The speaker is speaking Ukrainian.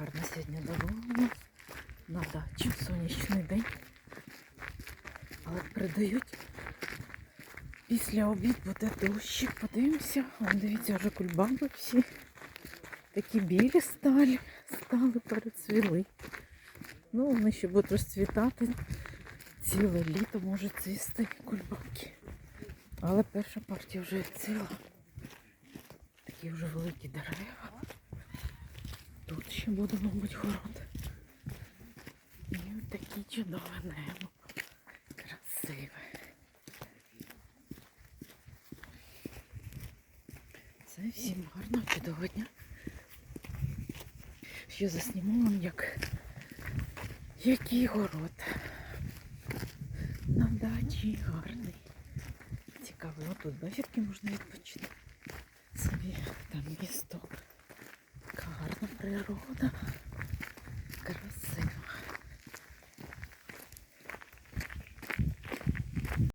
Сьогодні дорога на дачу, сонячний день. Але передають після обід буде дощик. Подивимося. Вон, дивіться, вже кульбаби всі. Такі білі сталі, стали, перецвіли. Ну, вони ще будуть розцвітати. Ціле літо може цвісти кульбабки. Але перша партія вже ціла. Такі вже великі дерева. Тут ще буде, мабуть, город. І таке чудове небо. Красиве. Це всім гарного, чудового дня. Ще засніму вам, як який город. На дачі гарний. Цікавий. Отут бесідки можна відпочити. Природа.